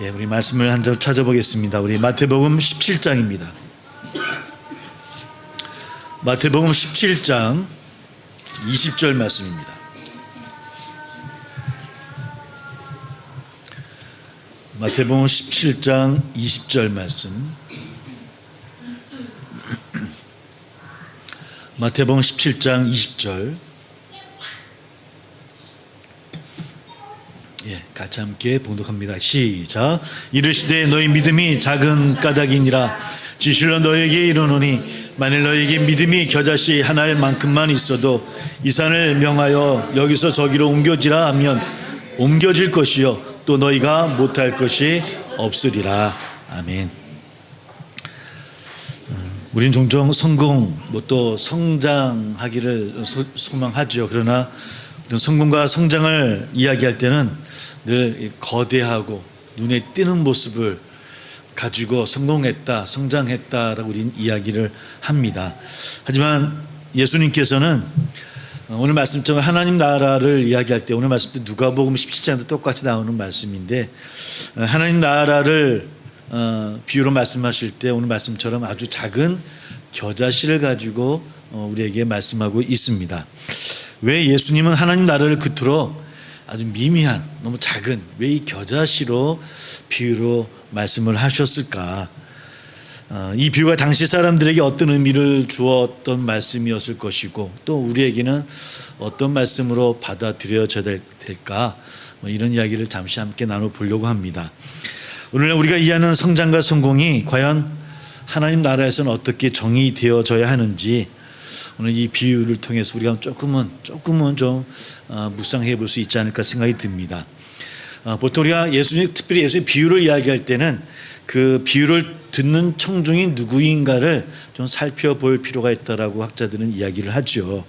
예, 우리 말씀을 한 절 찾아보겠습니다. 우리 마태복음 17장입니다. 마태복음 17장 20절 말씀입니다. 마태복음 17장 20절 말씀. 마태복음 17장 20절. 예, 같이 함께 봉독합니다. 시작. 이르시되 너희 믿음이 작은 까닭이니라. 지실로 너에게 이르노니 만일 너에게 믿음이 겨자씨 하나일 만큼만 있어도 이 산을 명하여 여기서 저기로 옮겨지라 하면 옮겨질 것이요 또 너희가 못할 것이 없으리라. 아멘. 우린 종종 성공, 뭐 또 성장하기를 소, 소망하죠. 그러나 성공과 성장을 이야기할 때는 늘 거대하고 눈에 띄는 모습을 가지고 성공했다, 성장했다라고 우리는 이야기를 합니다. 하지만 예수님께서는 오늘 말씀처럼 하나님 나라를 이야기할 때 오늘 말씀도 누가복음 17장도 똑같이 나오는 말씀인데 하나님 나라를 어, 비유로 말씀하실 때 오늘 말씀처럼 아주 작은 겨자씨를 가지고 어, 우리에게 말씀하고 있습니다. 왜 예수님은 하나님 나라를 끝으로 아주 미미한 너무 작은 왜 이 겨자씨로 비유로 말씀을 하셨을까? 어, 이 비유가 당시 사람들에게 어떤 의미를 주었던 말씀이었을 것이고 또 우리에게는 어떤 말씀으로 받아들여져야 될까? 뭐 이런 이야기를 잠시 함께 나눠 보려고 합니다. 오늘 우리가 이해하는 성장과 성공이 과연 하나님 나라에서는 어떻게 정의되어져야 하는지 오늘 이 비유를 통해서 우리가 조금은 조금은 좀 어, 묵상해 볼 수 있지 않을까 생각이 듭니다. 어, 보통 우리가 예수님 특별히 예수님 비유를 이야기할 때는 그 비유를 듣는 청중이 누구인가를 좀 살펴볼 필요가 있다라고 학자들은 이야기를 하죠.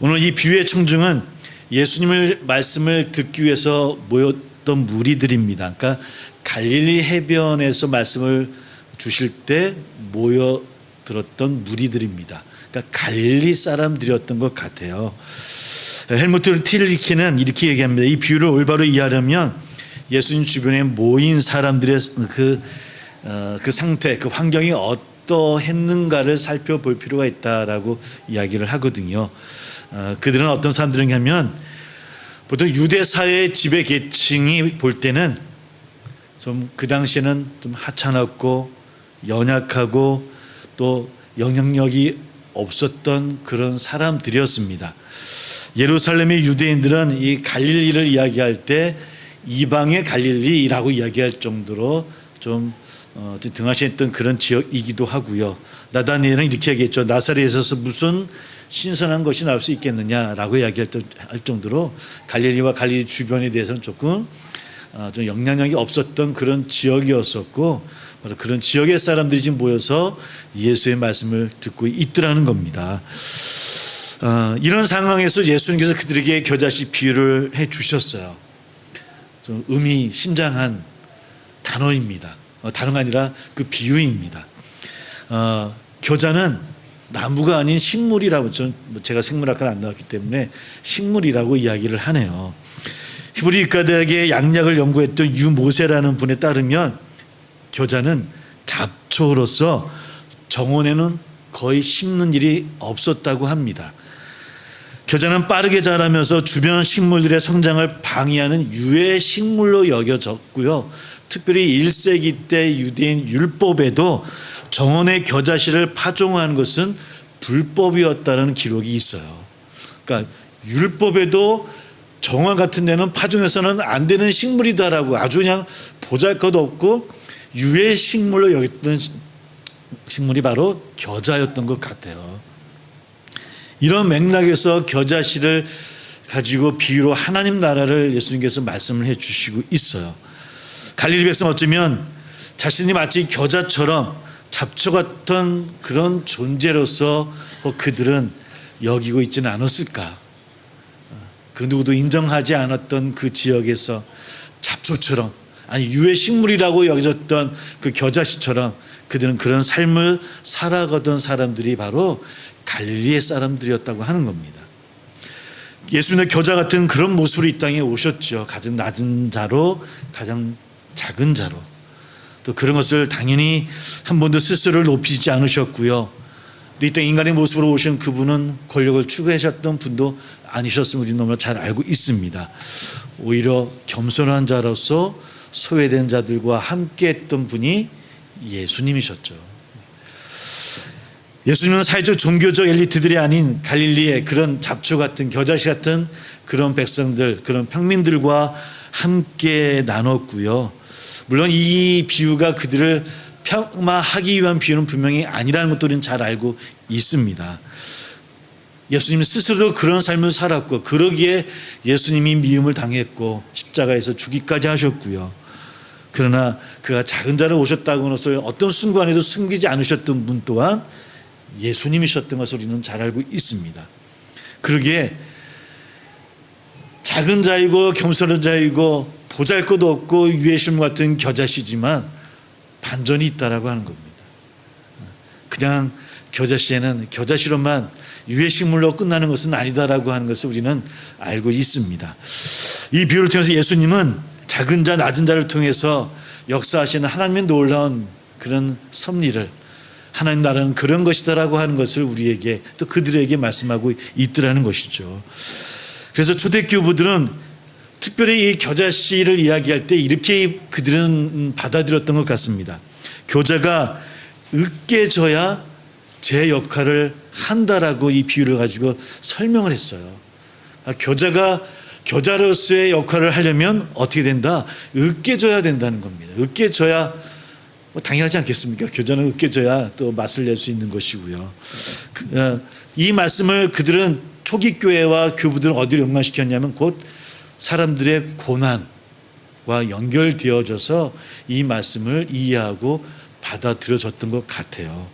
오늘 이 비유의 청중은 예수님을 말씀을 듣기 위해서 모였던 무리들입니다. 그러니까 갈릴리 해변에서 말씀을 주실 때 모여 들었던 무리들입니다. 그러니까 갈릴리 사람들이었던 것 같아요. 헬무트 틸리키는 이렇게 얘기합니다. 이 비유를 올바로 이해하려면 예수님 주변에 모인 사람들의 그, 어, 그 상태, 그 환경이 어떠했는가를 살펴볼 필요가 있다라고 이야기를 하거든요. 어, 그들은 어떤 사람들이냐면 보통 유대 사회의 지배 계층이 볼 때는 좀 그 당시에는 좀 하찮았고 연약하고 또 영향력이 없었던 그런 사람들이었습니다. 예루살렘의 유대인들은 이 갈릴리를 이야기할 때 이방의 갈릴리라고 이야기할 정도로 좀 어, 등하시했던 그런 지역이기도 하고요. 나다니엘은 이렇게 얘기했죠. 나사렛에서 무슨 신선한 것이 나올 수 있겠느냐라고 이야기할 정도로 갈릴리와 갈릴리 주변에 대해서는 조금 어, 좀 영향력이 없었던 그런 지역이었었고 바로 그런 지역의 사람들이 지금 모여서 예수의 말씀을 듣고 있더라는 겁니다. 어, 이런 상황에서 예수님께서 그들에게 겨자씨 비유를 해 주셨어요. 좀 의미 심장한 단어입니다. 어, 단어가 아니라 그 비유입니다. 어, 겨자는 나무가 아닌 식물이라고 전뭐 제가 생물학과를 안 나왔기 때문에 식물이라고 이야기를 하네요. 히브리 육가대학의 양약을 연구했던 유모세라는 분에 따르면 겨자는 잡초로서 정원에는 거의 심는 일이 없었다고 합니다. 겨자는 빠르게 자라면서 주변 식물들의 성장을 방해하는 유해 식물로 여겨졌고요. 특별히 1세기 때 유대인 율법에도 정원의 겨자씨를 파종하는 것은 불법이었다는 기록이 있어요. 그러니까 율법에도 정원 같은 데는 파종해서는 안 되는 식물이다라고 아주 그냥 보잘것 없고 유해 식물로 여겼던 식물이 바로 겨자였던 것 같아요. 이런 맥락에서 겨자씨를 가지고 비유로 하나님 나라를 예수님께서 말씀을 해 주시고 있어요. 갈릴리 백성 어쩌면 자신이 마치 겨자처럼 잡초 같은 그런 존재로서 그들은 여기고 있지는 않았을까. 그 누구도 인정하지 않았던 그 지역에서 잡초처럼 아니 유해 식물이라고 여겨졌던 그 겨자씨처럼 그들은 그런 삶을 살아가던 사람들이 바로 갈릴리의 사람들이었다고 하는 겁니다. 예수님의 겨자 같은 그런 모습으로 이 땅에 오셨죠. 가장 낮은 자로 가장 작은 자로 또 그런 것을 당연히 한 번도 스스로를 높이지 않으셨고요. 이 땅 인간의 모습으로 오신 그분은 권력을 추구하셨던 분도 아니셨음을 우리 너무나 잘 알고 있습니다. 오히려 겸손한 자로서 소외된 자들과 함께 했던 분이 예수님이셨죠. 예수님은 사회적 종교적 엘리트들이 아닌 갈릴리의 그런 잡초 같은 겨자씨 같은 그런 백성들 그런 평민들과 함께 나눴고요. 물론 이 비유가 그들을 평마하기 위한 비유는 분명히 아니라는 것도 우리는 잘 알고 있습니다. 예수님 스스로도 그런 삶을 살았고 그러기에 예수님이 미움을 당했고 십자가에서 죽기까지 하셨고요. 그러나 그가 작은 자로 오셨다고 것을 어떤 순간에도 숨기지 않으셨던 분 또한 예수님이셨던 것을 우리는 잘 알고 있습니다. 그러기에 작은 자이고 겸손한 자이고 보잘것 없고 유해심 같은 겨자씨지만 반전이 있다라고 하는 겁니다. 그냥 겨자씨에는 겨자씨로만 유해식물로 끝나는 것은 아니다라고 하는 것을 우리는 알고 있습니다. 이 비유를 통해서 예수님은 작은 자, 낮은 자를 통해서 역사하시는 하나님의 놀라운 그런 섭리를 하나님 나라는 그런 것이다라고 하는 것을 우리에게 또 그들에게 말씀하고 있더라는 것이죠. 그래서 초대 교부들은 특별히 이 겨자씨를 이야기할 때 이렇게 그들은 받아들였던 것 같습니다. 교자가 으깨져야 제 역할을 한다라고 이 비유를 가지고 설명을 했어요. 아, 교자가 교자로서의 역할을 하려면 어떻게 된다? 으깨져야 된다는 겁니다. 으깨져야 뭐 당연하지 않겠습니까? 교자는 으깨져야 또 맛을 낼 수 있는 것이고요. 그, 어, 이 말씀을 그들은 초기 교회와 교부들은 어디로 연관시켰냐면 곧 사람들의 고난과 연결되어져서 이 말씀을 이해하고 받아들여졌던 것 같아요.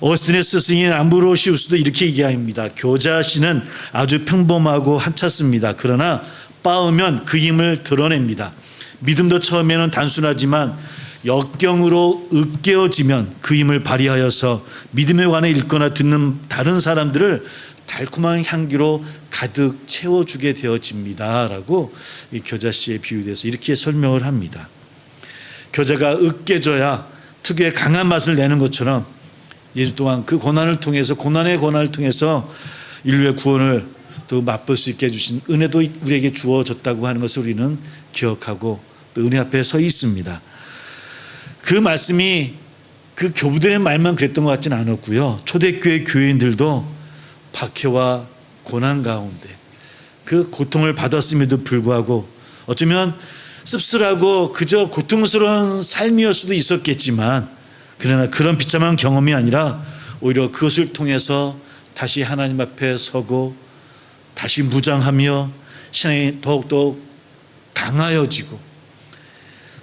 어스틴의 스승인 암브로시우스도 이렇게 얘기합니다. 교자씨는 아주 평범하고 한찼습니다. 그러나 빠으면 그 힘을 드러냅니다. 믿음도 처음에는 단순하지만 역경으로 으깨어지면 그 힘을 발휘하여서 믿음에 관해 읽거나 듣는 다른 사람들을 달콤한 향기로 가득 채워주게 되어집니다 라고 이 교자 씨의 비유돼서 이렇게 설명을 합니다. 교자가 으깨져야 특유의 강한 맛을 내는 것처럼 예수 또한 그 고난을 통해서 고난의 고난을 통해서 인류의 구원을 또 맛볼 수 있게 해주신 은혜도 우리에게 주어졌다고 하는 것을 우리는 기억하고 또 은혜 앞에 서 있습니다. 그 말씀이 그 교부들의 말만 그랬던 것 같지는 않았고요. 초대교회 교인들도 박해와 고난 가운데 그 고통을 받았음에도 불구하고 어쩌면 씁쓸하고 그저 고통스러운 삶이었 수도 있었겠지만 그러나 그런 비참한 경험이 아니라 오히려 그것을 통해서 다시 하나님 앞에 서고 다시 무장하며 신앙이 더욱더 강하여지고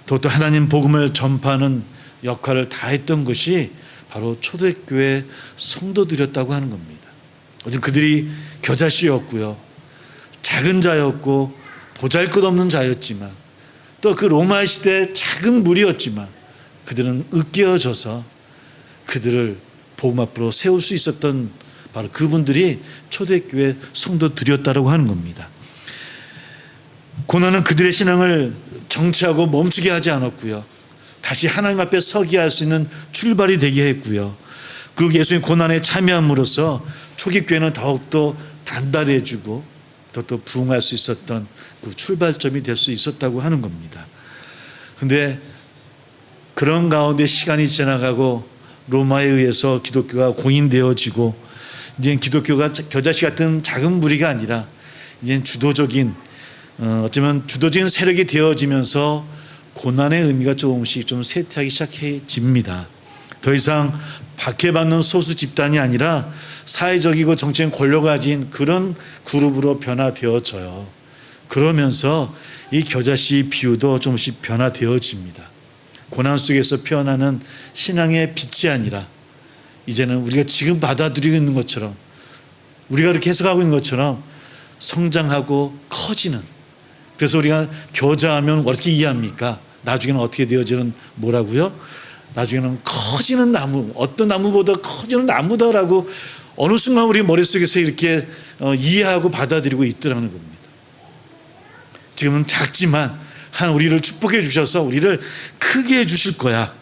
더욱더 하나님 복음을 전파하는 역할을 다했던 것이 바로 초대교회 성도들이었다고 하는 겁니다. 어쨌든 그들이 겨자씨였고요. 작은 자였고 보잘것없는 자였지만 또 그 로마 시대 작은 무리였지만 그들은 으깨어져서 그들을 복음 앞으로 세울 수 있었던 바로 그분들이 초대교회 성도들이었다고 하는 겁니다. 고난은 그들의 신앙을 정치하고 멈추게 하지 않았고요. 다시 하나님 앞에 서게 할 수 있는 출발이 되게 했고요. 그 예수님 고난에 참여함으로써 초기 교회는 더욱더 단단해지고 더더 부흥할 수 있었던 그 출발점이 될 수 있었다고 하는 겁니다. 근데 그런 가운데 시간이 지나가고 로마에 의해서 기독교가 공인되어지고 이제 기독교가 겨자씨 같은 작은 무리가 아니라 이제 주도적인 어, 어쩌면 주도적인 세력이 되어지면서 고난의 의미가 조금씩 좀 쇠퇴하기 시작해집니다. 더 이상 박해받는 소수 집단이 아니라 사회적이고 정치적 권력을 가진 그런 그룹으로 변화되어져요. 그러면서 이 겨자씨 비유도 조금씩 변화되어집니다. 고난 속에서 피어나는 신앙의 빛이 아니라 이제는 우리가 지금 받아들이고 있는 것처럼 우리가 그렇게 해석하고 있는 것처럼 성장하고 커지는 그래서 우리가 겨자하면 어떻게 이해합니까? 나중에는 어떻게 되어지는 뭐라고요? 나중에는 커지는 나무, 어떤 나무보다 커지는 나무다라고 어느 순간 우리 머릿속에서 이렇게 어, 이해하고 받아들이고 있더라는 겁니다. 지금은 작지만 한 우리를 축복해 주셔서 우리를 크게 해 주실 거야.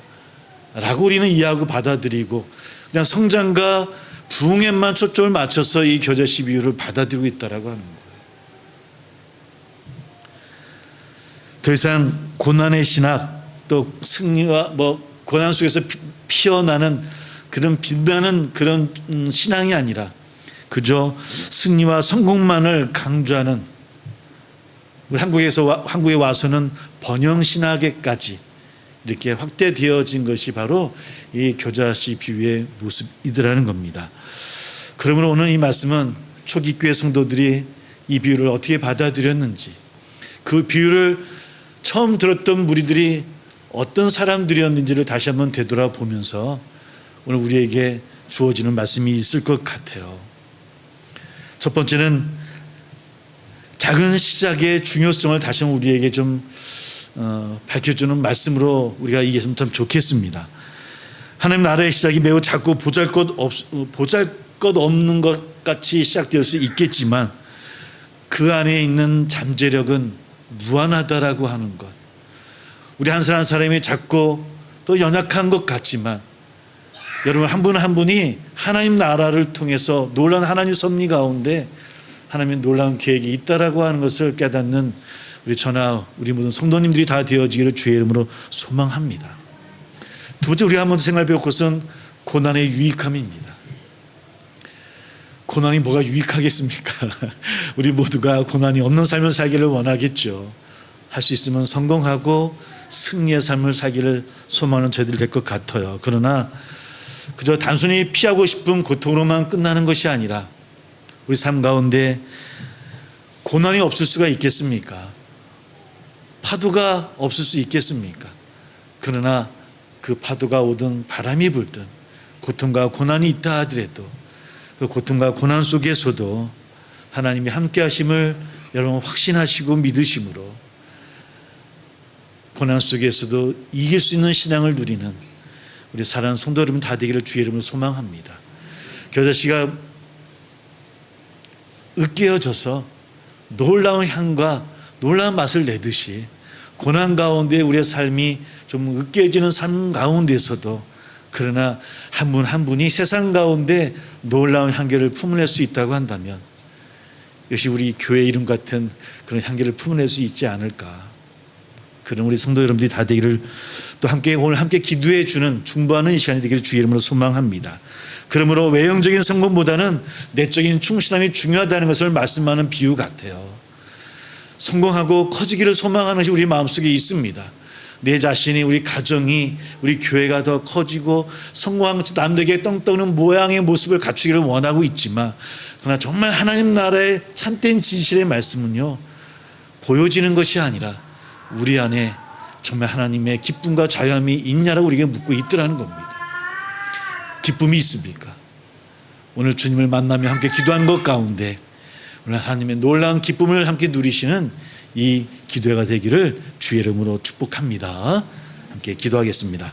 라고 우리는 이해하고 받아들이고 그냥 성장과 부흥에만 초점을 맞춰서 이 겨자씨 비유를 받아들이고 있다라고 하는 거예요. 더 이상 고난의 신학 또 승리와 뭐 고난 속에서 피- 피어나는 그런 빛나는 그런 음, 신앙이 아니라 그저 승리와 성공만을 강조하는 우리 한국에서 와- 한국에 와서는 번영 신학에까지 이렇게 확대되어진 것이 바로 이 교자씨 비유의 모습이더라는 겁니다. 그러므로 오늘 이 말씀은 초기 교회 성도들이 이 비유를 어떻게 받아들였는지 그 비유를 처음 들었던 무리들이 어떤 사람들이었는지를 다시 한번 되돌아보면서 오늘 우리에게 주어지는 말씀이 있을 것 같아요. 첫 번째는 작은 시작의 중요성을 다시 한번 우리에게 좀 어, 밝혀주는 말씀으로 우리가 이해했으면 참 좋겠습니다. 하나님 나라의 시작이 매우 작고 보잘것 없 보잘것 없는 것 같이 시작될 수 있겠지만 그 안에 있는 잠재력은 무한하다라고 하는 것. 우리 한 사람 한 사람이 작고 또 연약한 것 같지만 여러분 한 분한 분이 하나님 나라를 통해서 놀라운 하나님 섭리 가운데 하나님의 놀라운 계획이 있다라고 하는 것을 깨닫는 우리 전하 우리 모든 성도님들이 다 되어지기를 주의 이름으로 소망합니다. 두 번째 우리가 한번 생각해 볼 것은 고난의 유익함입니다. 고난이 뭐가 유익하겠습니까? 우리 모두가 고난이 없는 삶을 살기를 원하겠죠. 할 수 있으면 성공하고 승리의 삶을 살기를 소망하는 저희들이 될것 같아요. 그러나 그저 단순히 피하고 싶은 고통으로만 끝나는 것이 아니라 우리 삶 가운데 고난이 없을 수가 있겠습니까? 파도가 없을 수 있겠습니까? 그러나 그 파도가 오든 바람이 불든 고통과 고난이 있다 하더라도 그 고통과 고난 속에서도 하나님이 함께 하심을 여러분 확신하시고 믿으심으로 고난 속에서도 이길 수 있는 신앙을 누리는 우리 사랑하는 성도 여러분 다 되기를 주의 이름으로 소망합니다. 교자 씨가 으깨어져서 놀라운 향과 놀라운 맛을 내듯이 고난 가운데 우리의 삶이 좀 으깨어지는 삶 가운데서도 그러나 한분한 분이 세상 가운데 놀라운 향기를 품어낼 수 있다고 한다면 역시 우리 교회 이름 같은 그런 향기를 품어낼 수 있지 않을까. 그런 우리 성도 여러분들이 다 되기를 또 함께 오늘 함께 기도해 주는 중보하는 이 시간이 되기를 주의 이름으로 소망합니다. 그러므로 외형적인 성공보다는 내적인 충실함이 중요하다는 것을 말씀하는 비유 같아요. 성공하고 커지기를 소망하는 것이 우리 마음속에 있습니다. 내 자신이 우리 가정이 우리 교회가 더 커지고 성공한 것 남들에게 떵 떠는 모양의 모습을 갖추기를 원하고 있지만 그러나 정말 하나님 나라의 참된 진실의 말씀은요 보여지는 것이 아니라 우리 안에 정말 하나님의 기쁨과 자유함이 있냐라고 우리에게 묻고 있더라는 겁니다. 기쁨이 있습니까? 오늘 주님을 만나며 함께 기도하는 것 가운데 오늘 하나님의 놀라운 기쁨을 함께 누리시는 이 기도회가 되기를 주의 이름으로 축복합니다. 함께 기도하겠습니다.